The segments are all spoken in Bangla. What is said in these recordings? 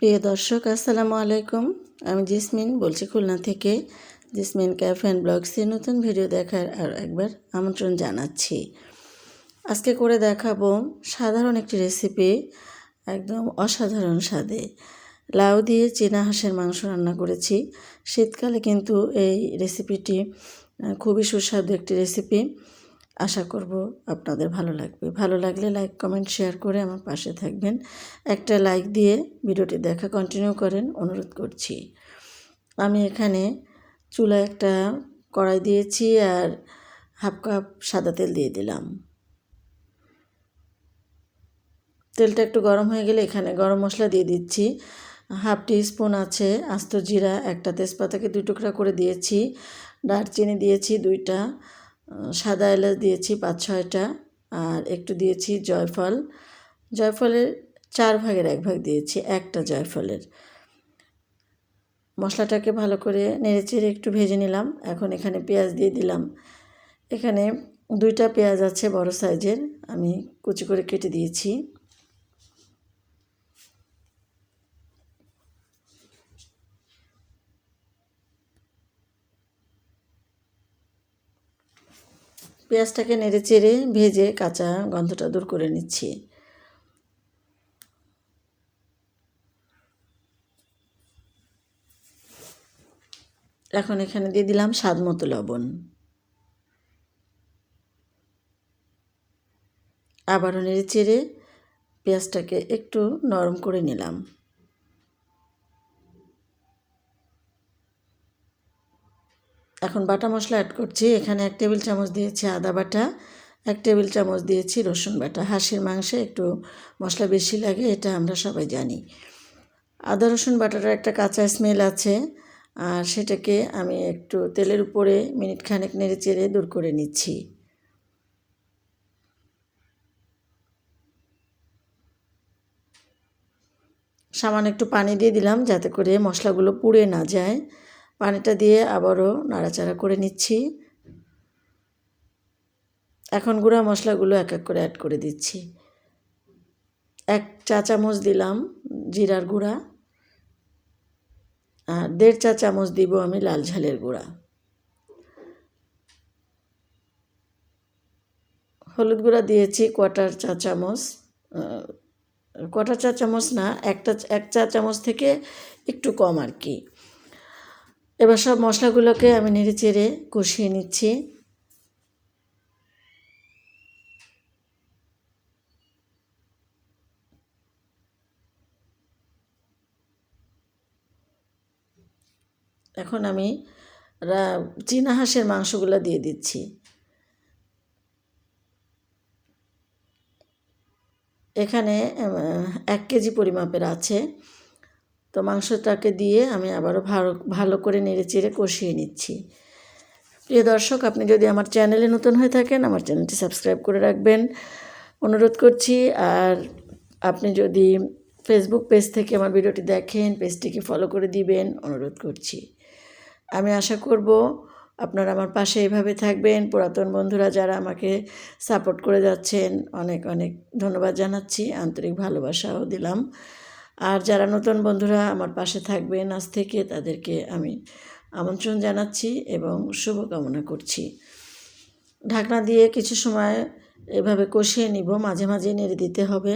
প্রিয় দর্শক, আসসালামু আলাইকুম। আমি জিসমিন বলছি খুলনা থেকে। জিসমিন ক্যাফ অ্যান্ড ব্লগসের নতুন ভিডিও দেখার আর একবার আমন্ত্রণ জানাচ্ছি। আজকে করে দেখাবো সাধারণ একটি রেসিপি, একদম অসাধারণ স্বাদে। লাউ দিয়ে চীনা হাঁসের মাংস রান্না করেছি। শীতকালে কিন্তু এই রেসিপিটি খুবই সুস্বাদু একটি রেসিপি। আশা করব আপনাদের ভালো লাগবে। ভালো লাগলে লাইক কমেন্ট শেয়ার করে আমার পাশে থাকবেন। একটা লাইক দিয়ে ভিডিওটি দেখা কন্টিনিউ করেন, অনুরোধ করছি। আমি এখানে চুলা একটা কড়াই দিয়েছি আর হাফ কাপ সাদা তেল দিয়ে দিলাম। তেলটা একটু গরম হয়ে গেলে এখানে গরম মশলা দিয়ে দিচ্ছি। হাফ টি স্পুন আছে আস্ত জিরা, একটা তেজপাতাকে দুই টুকরা করে দিয়েছি। দারচিনি দিয়েছি দুইটা। সাদা এলাচ দিয়েছি পাঁচ ছয়টা আর একটু দিয়েছি জয়ফল। জয়ফলের চার ভাগের এক ভাগ দিয়েছি, একটা জয়ফলের। মশলাটাকে ভালো করে নেড়েচেড়ে একটু ভেজে নিলাম। এখন এখানে পেঁয়াজ দিয়ে দিলাম। এখানে দুইটা পেঁয়াজ আছে বড় সাইজের, আমি কুচি করে কেটে দিয়েছি। পেঁয়াজটাকে নেড়ে চেড়ে ভেজে কাঁচা গন্ধটা দূর করে নিচ্ছি। এখন এখানে দিয়ে দিলাম স্বাদ মতো লবণ। আবারও নেড়ে চেড়ে পেঁয়াজটাকে একটু নরম করে নিলাম। এখন বাটা মশলা অ্যাড করছি। এখানে এক টেবিল চামচ দিয়েছি আদা বাটা, এক টেবিল চামচ দিয়েছি রসুন বাটা। হাঁসের মাংসে একটু মশলা বেশি লাগে, এটা আমরা সবাই জানি। আদা রসুন বাটাটার একটা কাঁচা স্মেল আছে, আর সেটাকে আমি একটু তেলের উপরে মিনিট খানেক নেড়ে চেড়ে দূর করে নিচ্ছি। সামান্য একটু পানি দিয়ে দিলাম যাতে করে মশলাগুলো পুড়ে না যায়। পানিটা দিয়ে আবারও নাড়াচাড়া করে নিচ্ছি। এখন গুঁড়া মশলাগুলো এক এক করে অ্যাড করে দিচ্ছি। এক চা চামচ দিলাম জিরার গুঁড়া আর দেড় চা চামচ দিব আমি লাল ঝালের গুঁড়া। হলুদ গুঁড়া দিয়েছি কোয়াটার চা চামচ। কোয়াটার চা চামচ না, একটা এক চা চামচ থেকে একটু কম আর কি। এবার সব মশলাগুলোকে আমি নেড়ে চেড়ে কষিয়ে নিচ্ছি। এখন আমি চীনা হাঁসের মাংসগুলো দিয়ে দিচ্ছি। এখানে এক কেজি পরিমাপের আছে। তো মাংসটাকে দিয়ে আমি আবারও ভালো ভালো করে নেড়ে চেড়ে কষিয়ে নিচ্ছি। প্রিয় দর্শক, আপনি যদি আমার চ্যানেলে নতুন হয়ে থাকেন, আমার চ্যানেলটি সাবস্ক্রাইব করে রাখবেন। অনুরোধ করছি, আর আপনি যদি ফেসবুক পেজ থেকে আমার ভিডিওটি দেখেন পেজটিকে ফলো করে দিবেন, অনুরোধ করছি। আমি আশা করব আপনারা আমার পাশে এভাবে থাকবেন। পুরাতন বন্ধুরা যারা আমাকে সাপোর্ট করে যাচ্ছেন, অনেক অনেক ধন্যবাদ জানাচ্ছি। আন্তরিক ভালোবাসাও দিলাম। আর যারা নতুন বন্ধুরা আমার পাশে থাকবেন, আজ থেকে তাদেরকে আমি আমন্ত্রণ জানাচ্ছি এবং শুভকামনা করছি। ঢাকনা দিয়ে কিছু সময় এভাবে কষিয়ে নিব, মাঝে মাঝে নেড়ে দিতে হবে।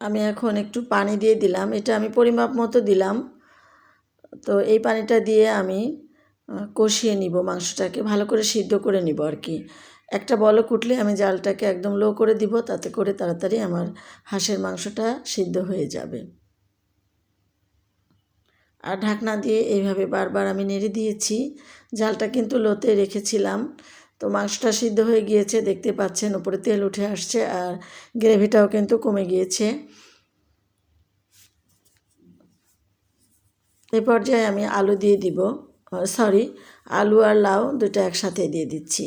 আমি এখন একটু পানি দিয়ে দিলাম, এটা আমি পরিমাপ মতো দিলাম। তো এই পানিটা দিয়ে আমি কষিয়ে নিব মাংসটাকে, ভালো করে সিদ্ধ করে নিব আর কি একটা বলক উঠলে আমি জালটাকে একদম লো করে দিব, তাতে করে তাড়াতাড়ি আমার হাঁসের মাংসটা সিদ্ধ হয়ে যাবে। আর ঢাকনা দিয়ে এইভাবে বারবার আমি নেড়ে দিয়েছি। জালটা কিন্তু লোতে রেখেছিলাম। তো মাংসটা সিদ্ধ হয়ে গিয়েছে, দেখতে পাচ্ছেন উপরে তেল উঠে আসছে আর গ্রেভিটাও কিন্তু কমে গিয়েছে। এই পর্যায়ে আমি আলু দিয়ে দিব। সরি আলু আর লাউ দুটো একসাথে দিয়ে দিচ্ছি।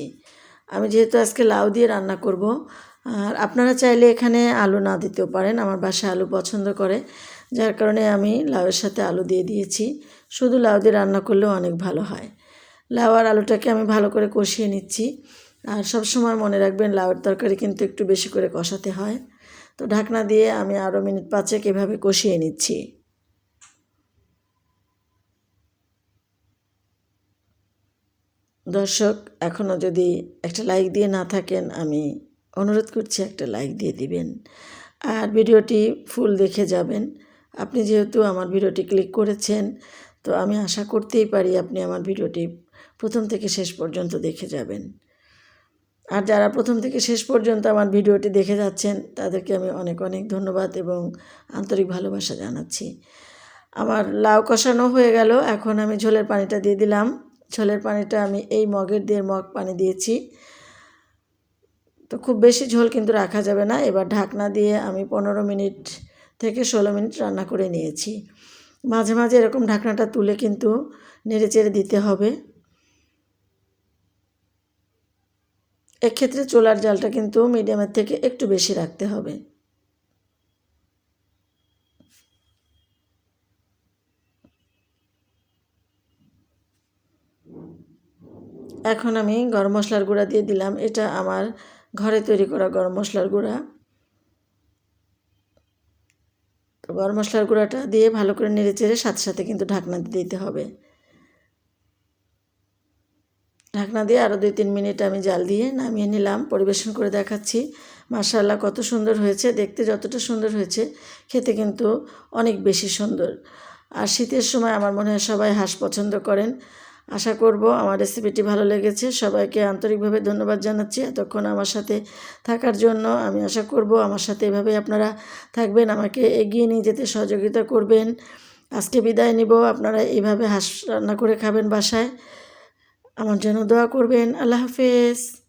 আমি যেহেতু আজকে লাউ দিয়ে রান্না করব, আর আপনারা চাইলে এখানে আলু না দিতেও পারেন, আমার বাসায় আলু পছন্দ করে। যার কারণে আমি লাউয়ের সাথে আলু দিয়ে দিয়েছি। শুধু লাউ দিয়ে রান্না করলেও অনেক ভালো হয়। লাউ আর আলুটাকে আমি ভালো করে কষিয়ে নিচ্ছি। আর সব সময় মনে রাখবেন, লাউয়ের তরকারি কিন্তু একটু বেশি করে কষাতে হয়। তো ঢাকনা দিয়ে আমি আরও মিনিট পাঁচেক এভাবে কষিয়ে নিচ্ছি। দর্শক এখনও যদি একটা লাইক দিয়ে না থাকেন, আমি অনুরোধ করছি একটা লাইক দিয়ে দিবেন। আর ভিডিওটি ফুল দেখে যাবেন। আপনি যেহেতু আমার ভিডিওটি ক্লিক করেছেন, তো আমি আশা করতেই পারি আপনি আমার ভিডিওটি প্রথম থেকে শেষ পর্যন্ত দেখে যাবেন। আর যারা প্রথম থেকে শেষ পর্যন্ত আমার ভিডিওটি দেখে যাচ্ছেন, তাদেরকে আমি অনেক অনেক ধন্যবাদ এবং আন্তরিক ভালোবাসা জানাচ্ছি। আমার লাউ কষানো হয়ে গেল, এখন আমি ঝোলের পানিটা দিয়ে দিলাম। ঝোলের পানিটা আমি এই মগের দিয়ে মগ পানি দিয়েছি। তো খুব বেশি ঝোল কিন্তু রাখা যাবে না। এবার ঢাকনা দিয়ে আমি পনেরো মিনিট থেকে ষোলো মিনিট রান্না করে নিয়েছি। মাঝে মাঝে এরকম ঢাকনাটা তুলে কিন্তু নেড়ে চেড়ে দিতে হবে। এক্ষেত্রে চোলার জালটা কিন্তু মিডিয়ামের থেকে একটু বেশি রাখতে হবে। এখন আমি গরম মশলার গুঁড়া দিয়ে দিলাম। এটা আমার ঘরে তৈরি করা গরম মশলার গুঁড়া। তো গরম মশলার গুঁড়াটা দিয়ে ভালো করে নেড়ে চেড়ে সাথে সাথে কিন্তু ঢাকনা দিয়ে দিতে হবে। ঢাকনা দিয়ে আরও দুই তিন মিনিট আমি জাল দিয়ে নামিয়ে নিলাম, পরিবেশন করে দেখাচ্ছি। মাশাল্লাহ কত সুন্দর হয়েছে। দেখতে যতটা সুন্দর হয়েছে, খেতে কিন্তু অনেক বেশি সুন্দর। আর শীতের সময় আমার মনে হয় সবাই হাঁস পছন্দ করেন। আশা করব আমার রেসিপিটি ভালো লেগেছে। সবাইকে আন্তরিকভাবে ধন্যবাদ জানাচ্ছি এতক্ষণ আমার সাথে থাকার জন্য। আমি আশা করব আমার সাথে এভাবে আপনারা থাকবেন, আমাকে এগিয়ে নিয়ে যেতে সহযোগিতা করবেন। আজকে বিদায় নিব। আপনারা এইভাবে হাঁস রান্না করে খাবেন বাসায়। আমার জন্য দোয়া করবেন। আল্লাহ হাফেজ।